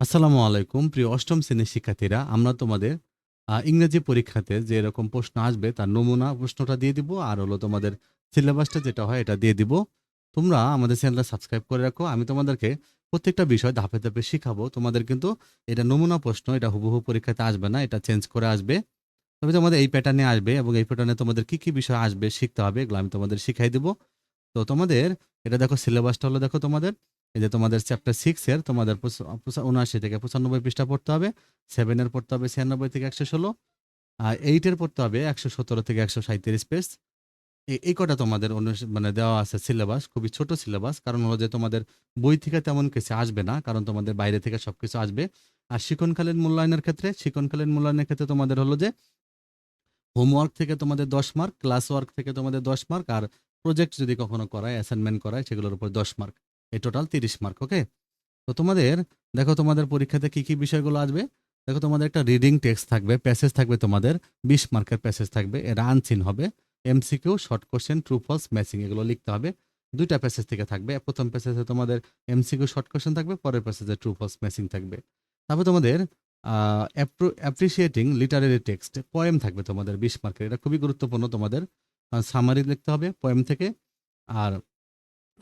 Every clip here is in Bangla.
আসসালামু আলাইকুম, প্রিয় অষ্টম শ্রেণির শিক্ষার্থীরা। আমরা তোমাদের ইংরেজি পরীক্ষাতে যে এরকম প্রশ্ন আসবে, তার নমুনা প্রশ্নটা দিয়ে দিব, আর হলো তোমাদের সিলেবাসটা যেটা হয়, এটা দিয়ে দিব। তোমরা আমাদের চ্যানেলটা সাবস্ক্রাইব করে রাখো। আমি তোমাদেরকে প্রত্যেকটা বিষয় ধাপে ধাপে শিখাবো। তোমাদের কিন্তু এটা নমুনা প্রশ্ন, এটা হুবহু পরীক্ষাতে আসবে না, এটা চেঞ্জ করে আসবে। তবে তোমাদের এই প্যাটার্নে আসবে এবং এই প্যাটার্নে তোমাদের কি কি বিষয় আসবে, শিখতে হবে, এগুলো আমি তোমাদের শিখাই দিব। তো তোমাদের, এটা দেখো সিলেবাসটা হলো দেখো তোমাদের এই যে তোমাদের চ্যাপ্টার সিক্স এর তোমাদের উনআশি থেকে পঁচানব্বই পৃষ্ঠা পড়তে হবে সেভেনের পড়তে হবে ছিয়ানব্বই থেকে একশো ষোলো, আর এইটের পড়তে হবে একশো সতেরো থেকে একশো সাঁত্রিশ পেজ এই কটা তোমাদের মানে দেওয়া আছে সিলেবাস খুবই ছোট সিলেবাস কারণ হলো যে তোমাদের বই থেকে তেমন কিছু আসবে না, কারণ তোমাদের বাইরে থেকে সব কিছু আসবে। আর শিক্ষণকালীন মূল্যায়নের ক্ষেত্রে শিক্ষণকালীন মূল্যায়নের ক্ষেত্রে তোমাদের হলো যে হোমওয়ার্ক থেকে তোমাদের দশ মার্ক ক্লাস ওয়ার্ক থেকে তোমাদের দশ মার্ক আর প্রজেক্ট যদি কখনো করায় অ্যাসাইনমেন্ট করায়, সেগুলোর উপর দশ মার্ক এই টোটাল তিরিশ মার্ক ওকে তো তোমাদের, দেখো তোমাদের পরীক্ষাতে কি কি বিষয়গুলো আসবে? দেখো তোমাদের একটা রিডিং টেক্সট থাকবে প্যাসেজ থাকবে তোমাদের, বিশ মার্কের প্যাসেজ থাকবে, এরা আনচিন হবে MCQ short question true false matching এগুলো লিখতে হবে। দুইটা প্যাসেজ থেকে থাকবে, প্রথম প্যাসেজে তোমাদের এমসিকিউ শর্ট কোশ্চেন থাকবে, পরের প্যাসেজে ট্রু ফলস ম্যাচিং থাকবে। তারপর তোমাদের অ্যাপ্রিসিয়েটিং লিটারেরি টেক্সট পয়েম থাকবে তোমাদের বিশ মার্কের এটা খুবই গুরুত্বপূর্ণ তোমাদের। সামারি লিখতে হবে পয়েম থেকে, আর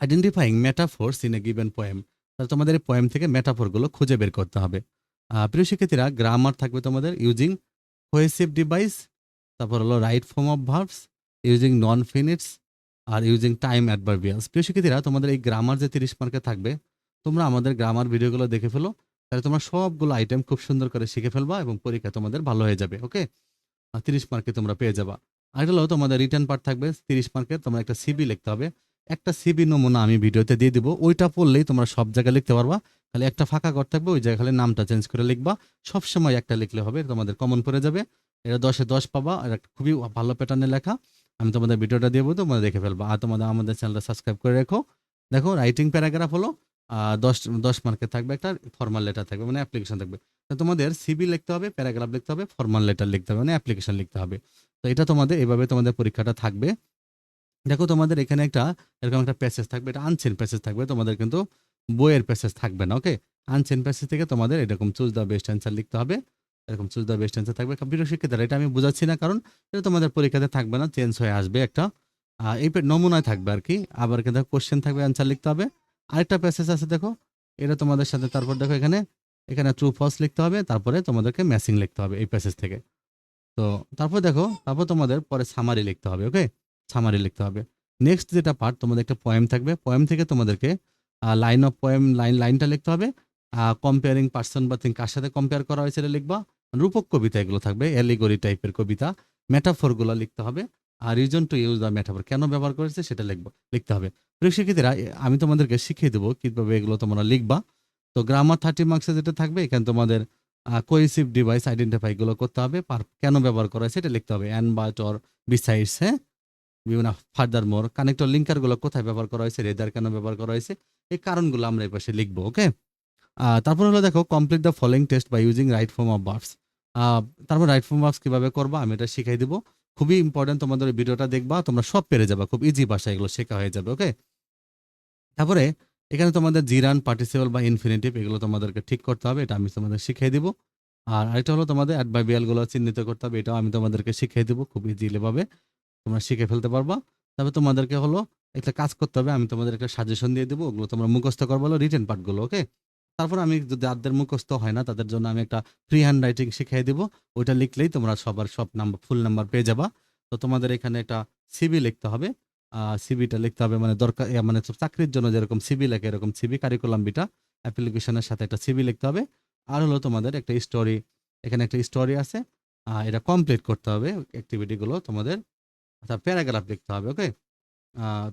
identifying metaphors in a given poem তাহলে তোমাদের এই পোয়েম থেকে মেটাফোরগুলো খুঁজে বের করতে হবে। প্রিয় শিক্ষার্থীরা গ্রামার থাকবে তোমাদের ইউজিং কোহেসিভ ডিভাইস তারপর হলো right form of verbs using non finites R using time adverbials প্রিয় শিক্ষার্থীরা, তোমাদের এই গ্রামার যে তিরিশ মার্কে থাকবে, তোমরা আমাদের গ্রামার ভিডিওগুলো দেখে ফেলো, তাহলে তোমরা সবগুলো আইটেম খুব সুন্দর করে শিখে ফেলবা এবং পরীক্ষা তোমাদের ভালো হয়ে যাবে ওকে তিরিশ মার্কে তোমরা পেয়ে যাবা। আর হলো তোমাদের রিটার্ন পার্ট থাকবে, তিরিশ মার্কে তোমরা একটা সিবি লিখতে হবে। একটা সিবি নমুনা আমি ভিডিওতে দিয়ে দিব। ওইটা পড়লেই তোমরা সব জায়গায় লিখতে পারবা। খালি একটা ফাঁকা ঘর থাকবে, ওই জায়গায় খালি নামটা চেঞ্জ করে লিখবা। সব সময় একটা লিখলে হবে তোমাদের কমন পড়ে যাবে। এটা দশে দশ পাবা, এটা খুবই ভালো প্যাটার্নে লেখা। আমি তোমাদের ভিডিওটা দিয়ে দেবো, তোমরা দেখে ফেলবা। আর তোমাদের, আমাদের চ্যানেলটা সাবস্ক্রাইব করে রেখো। দেখো রাইটিং প্যারাগ্রাফ হলো দশ দশ মার্কে থাকবে একটা ফর্মাল লেটার থাকবে মানে অ্যাপ্লিকেশন থাকবে। তো তোমাদের সিবি লিখতে হবে প্যারাগ্রাফ লিখতে হবে ফর্মাল লেটার লিখতে হবে মানে অ্যাপ্লিকেশন লিখতে হবে। তো এটা তোমাদের, এভাবে তোমাদের পরীক্ষাটা থাকবে। দেখো তোমাদের এখানে একটা এরকম একটা প্যাসেজ থাকবে, এটা আনসেন প্যাসেজ থাকবে, তোমাদের কিন্তু বইয়ের প্যাসেজ থাকবে না ওকে আনসেন প্যাসেজ থেকে তোমাদের এরকম চুজ দ্য বেস্ট অ্যান্সার লিখতে হবে, এরকম চুজ দ্য বেস্ট অ্যান্সার থাকবে কম্পিউটার শিক্ষিতারা এটা আমি বোঝাচ্ছি না, কারণ এটা তোমাদের পরীক্ষাতে থাকবে না চেঞ্জ হয়ে আসবে একটা এই নমুনায় থাকবে আর কি, আবার কিন্তু কোশ্চেন থাকবে অ্যান্সার লিখতে হবে। আরেকটা প্যাসেজ আছে দেখো, এটা তোমাদের সাথে, তারপর দেখো এখানে এখানে ট্রু ফলস লিখতে হবে, তারপরে তোমাদেরকে ম্যাচিং লিখতে হবে এই প্যাসেজ থেকে। তো তারপর দেখো, তারপর তোমাদের পরে সামারি লিখতে হবে ওকে সামারি লিখতে হবে। নেক্সট যেটা পার্ট তোমাদের একটা পয়েম থাকবে। পয়েম থেকে তোমাদেরকে লাইন অফ পয়েম লাইন লাইনটা লিখতে হবে। কম্পেয়ারিং পার্সন বা থিং কার সাথে কম্পেয়ার করা হয়েছে এটা লিখবা। রূপক কবিতা এগুলো থাকবে এলিগরি টাইপের কবিতা। মেটাফোরগুলো লিখতে হবে। আর reason to use the metaphor কেন ব্যবহার করেছে সেটা লিখব, লিখতে হবে। প্রিয় শিক্ষার্থীরা, আমি তোমাদেরকে শিখিয়ে দেবো কীভাবে এগুলো তোমরা লিখবা। তো গ্রামার থার্টি মার্কসে যেটা থাকবে, এখানে তোমাদের কোয়েসিভ ডিভাইস আইডেন্টিফাইগুলো করতে হবে। পার কেন ব্যবহার করা হয়েছে এটা লিখতে হবে। অ্যান বাট অর বিসাইডস হ্যাঁ? বিভিন্ন ফার্দার মোর কানেক্টর লিঙ্কারগুলো কোথায় ব্যবহার করা হয়েছে রেদার কেন ব্যবহার করা হয়েছে, এই কারণগুলো আমরা এই পাশে লিখব ওকে তারপর হলো দেখো complete the following test by using right form of verbs তারপর রাইট ফর্ম ভার্বস কীভাবে করবা, আমি এটা শিখাই দিব। খুবই ইম্পর্টেন্ট তোমাদের ভিডিওটা দেখবা, তোমরা সব পেরে যাবা, খুব ইজি ভাষা এগুলো শেখা হয়ে যাবে ওকে তারপরে এখানে তোমাদের জিরান পার্টিসিপল বা ইনফিনিটিভ এগুলো তোমাদেরকে ঠিক করতে হবে, এটা আমি তোমাদের শিখিয়ে দিব। আর আরেকটা হলো তোমাদের অ্যাডভাইবিয়ালগুলো চিহ্নিত করতে হবে, এটাও আমি তোমাদেরকে শিখিয়ে দিব, খুব ইজিলি ভাবে। তোমরা শিখে ফেলতে পারবা। তবে তোমাদেরকে হলো একটা কাজ করতে হবে। আমি তোমাদের একটা সাজেশন দিয়ে দেবো। ওগুলো তোমরা মুখস্থ করব হলো রিটেন পার্টগুলো ওকে তারপর আমি যদি যাদের মুখস্থ হয় না, তাদের জন্য আমি একটা ফ্রি হ্যান্ড রাইটিং শিখিয়ে দেবো। ওইটা লিখলেই তোমরা সবার সব নাম্বার ফুল নাম্বার পেয়ে যাবা। তো তোমাদের এখানে একটা সিবি লিখতে হবে। সিবিটা লিখতে হবে মানে দরকার মানে চাকরির জন্য যেরকম সিবি লেখে, এরকম সিবি কারিকুলাম বিটা অ্যাপ্লিকেশনের সাথে একটা সিবি লিখতে হবে। আর হলো তোমাদের একটা স্টোরি এখানে একটা স্টোরি আছে। এটা কমপ্লিট করতে হবে অ্যাক্টিভিটিগুলো তোমাদের। অর্থাৎ প্যারাগ্রাফ লিখতে হবে ওকে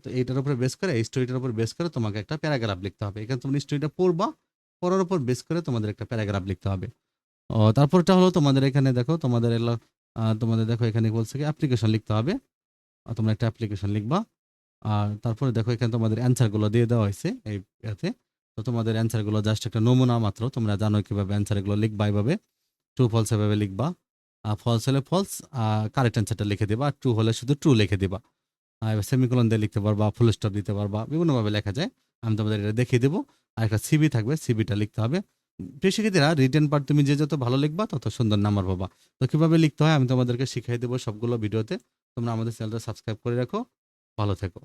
তো এইটার উপরে বেস করে, এই স্টোরিটার উপর বেস করে তোমাকে একটা প্যারাগ্রাফ লিখতে হবে। এখানে তুমি স্টোরিটা পড়বা, পড়ার উপর বেস করে তোমাদের একটা প্যারাগ্রাফ লিখতে হবে। ও, তারপরটা হলো তোমাদের এখানে দেখো, তোমাদের তোমাদের দেখো এখানে বলছে কি অ্যাপ্লিকেশন লিখতে হবে। তোমরা একটা অ্যাপ্লিকেশন লিখবা। আর তারপরে দেখো এখানে তোমাদের অ্যান্সারগুলো দিয়ে দেওয়া হয়েছে এই ইয়াতে। তো তোমাদের অ্যান্সারগুলো জাস্ট একটা নমুনা মাত্র, তোমরা জানো কীভাবে অ্যান্সারগুলো লিখবা এভাবে ট্রু ফলস এভাবে লিখবা। ফলস হলে ফলস কারেক্ট অ্যান্সারটা লিখে দিবা ট্রু হলে শুধু ট্রু লিখে দিবা। এবার সেমিকোলন দিয়ে লিখতে পারবা ফুল স্টপ দিতে পারবা, বিভিন্নভাবে লেখা যায়। আমি তোমাদের এটা দেখিয়ে দেবো। আর একটা সিবি থাকবে সিবিটা লিখতে হবে। প্রিয় রিটেন পার্ট তুমি যে যত ভালো লিখবা, তত সুন্দর নাম্বার পাবা। তো কীভাবে লিখতে হয়, আমি তোমাদেরকে শিখাই দেবো সবগুলো ভিডিওতে। তোমরা আমাদের চ্যানেলটা সাবস্ক্রাইব করে রাখো। ভালো থেকো।